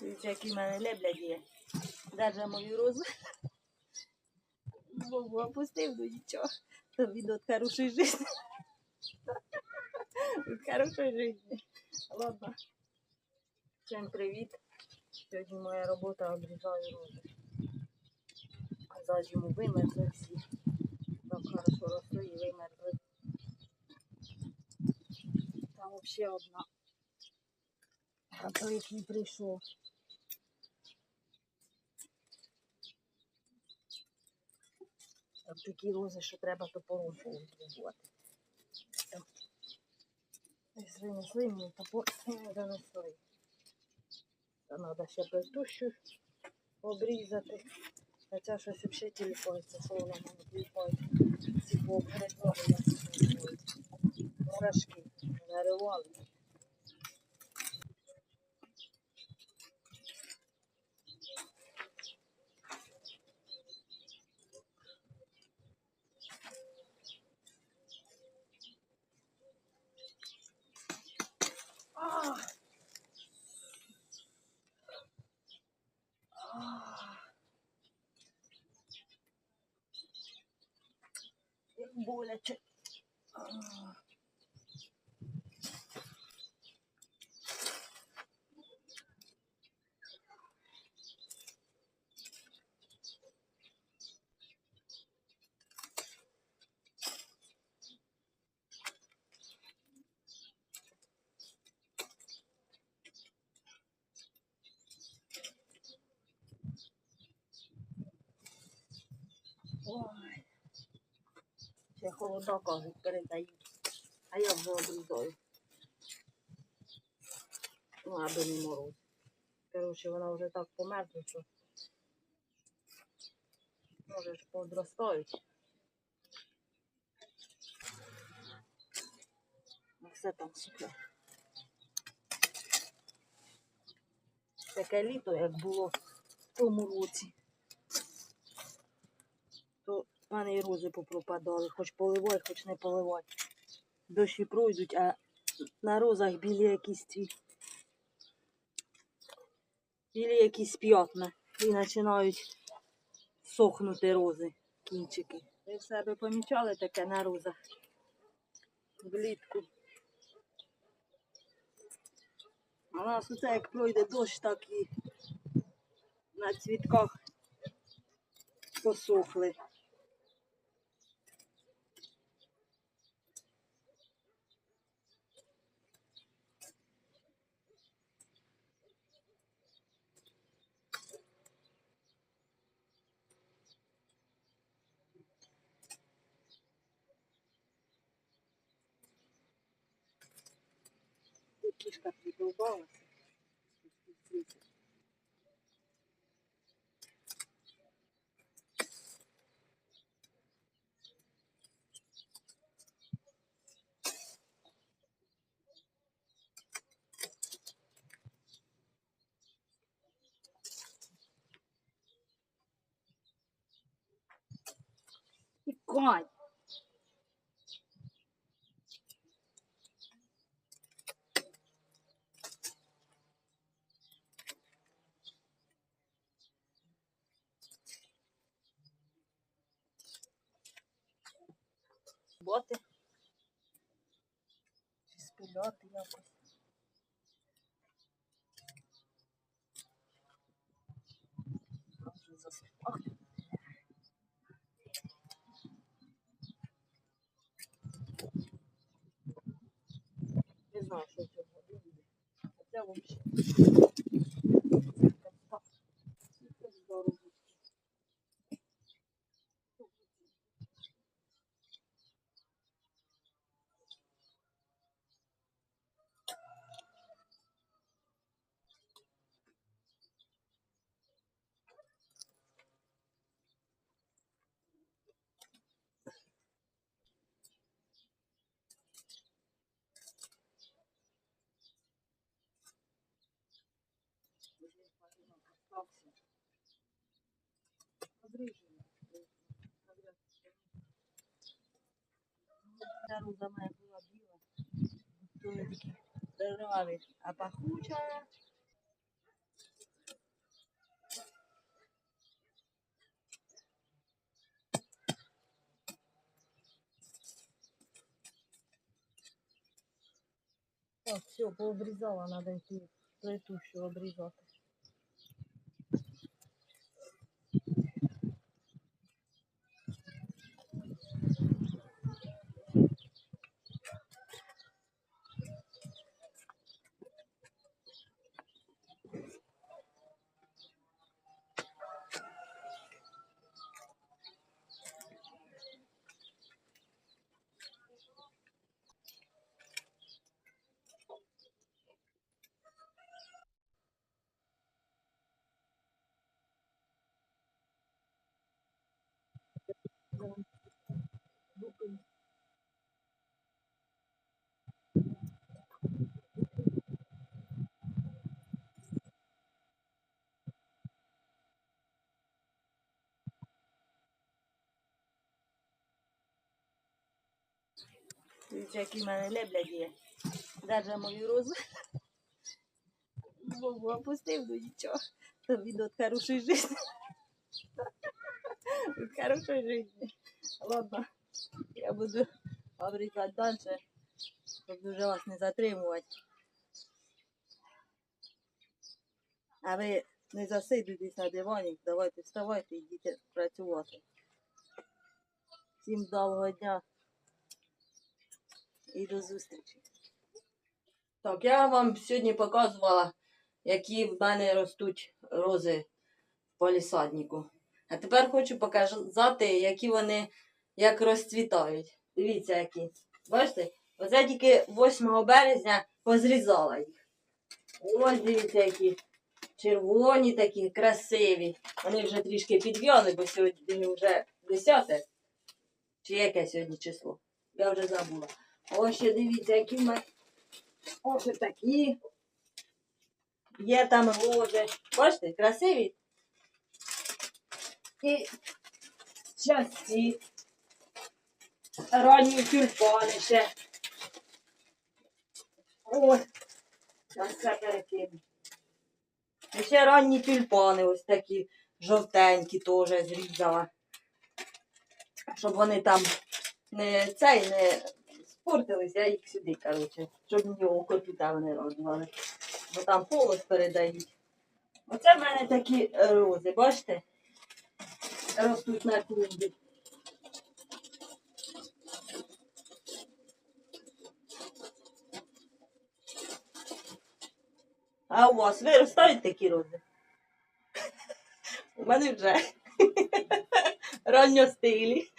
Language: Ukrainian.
Дивіться, який в мене леблядь є. Держа мою розу. Богу опустив, ну нічого. То він от хорошої житті. Від хорошої житті. Ладно. Всім привіт. Сьогодні моя робота обрізаю рози. За зиму вимерзли всі. Так хорошо росли і вимерзли. Там взагалі одна. А який прийшов. Там такі рози, що треба топором повитребувати. Ось винесли мені топор не донесли. Та треба ще петущу обрізати. А ця щось взагалі тіліпається, що вона мене тіліпається. Ці називається. Мурашки наривали. bullet. Uh. Oh. Wow. Ще холода, кажуть, передають. А я вже обрізаю. Ну, аби не мороз. Коротше, вона вже так померзла, що може ж подростають. Ну, Все там сухе. Таке літо, як було в тому році то в мене і рози попропадали, хоч поливай, хоч не поливай. Дощі пройдуть, а на розах білі якісь ці. Білі якісь п'ятна. І починають сохнути рози, кінчики. Ви в себе помічали таке на розах? Влітку. А у нас оце як пройде дощ, так і на цвітках посохли. está bola. God. Боти. Чи спільоти якось. Не знаю, що це буде. А це взагалі. за мною була біла. Були а пахуча. Так, все, пообрізала, треба йти плетущу обрізати. Дивіться, який в мене леблядь є. Держа мою розу. Вову опустив, ну нічого. То він от хорошої житті. Від хорошої житті. Ладно, я буду обрізати далі, щоб дуже вас не затримувати. А ви не засидуйтесь на дивані, давайте вставайте і йдіть працювати. Всім довгого дня і до зустрічі. Так, я вам сьогодні показувала, які в мене ростуть рози в палісаднику. А тепер хочу показати, які вони як розцвітають. Дивіться, які. Бачите? Оце тільки 8 березня позрізала їх. Ось дивіться, які червоні такі, красиві. Вони вже трішки підв'яли, бо сьогодні вже 10. Чи яке сьогодні число? Я вже забула. Ось ще дивіться, які мене. Ось такі. Є там рози. Бачите, красиві. І ці ранні тюльпани ще. Ось. Зараз все перекину. І ще ранні тюльпани ось такі жовтенькі теж зрізала. Щоб вони там не цей не спортились, я їх сюди, коротше, щоб нього коту там не розвали. Бо там полос передають. Оце в мене такі рози, бачите? Ростуть на клумбі. А у вас виростають такі рози? У мене вже ранньостилі.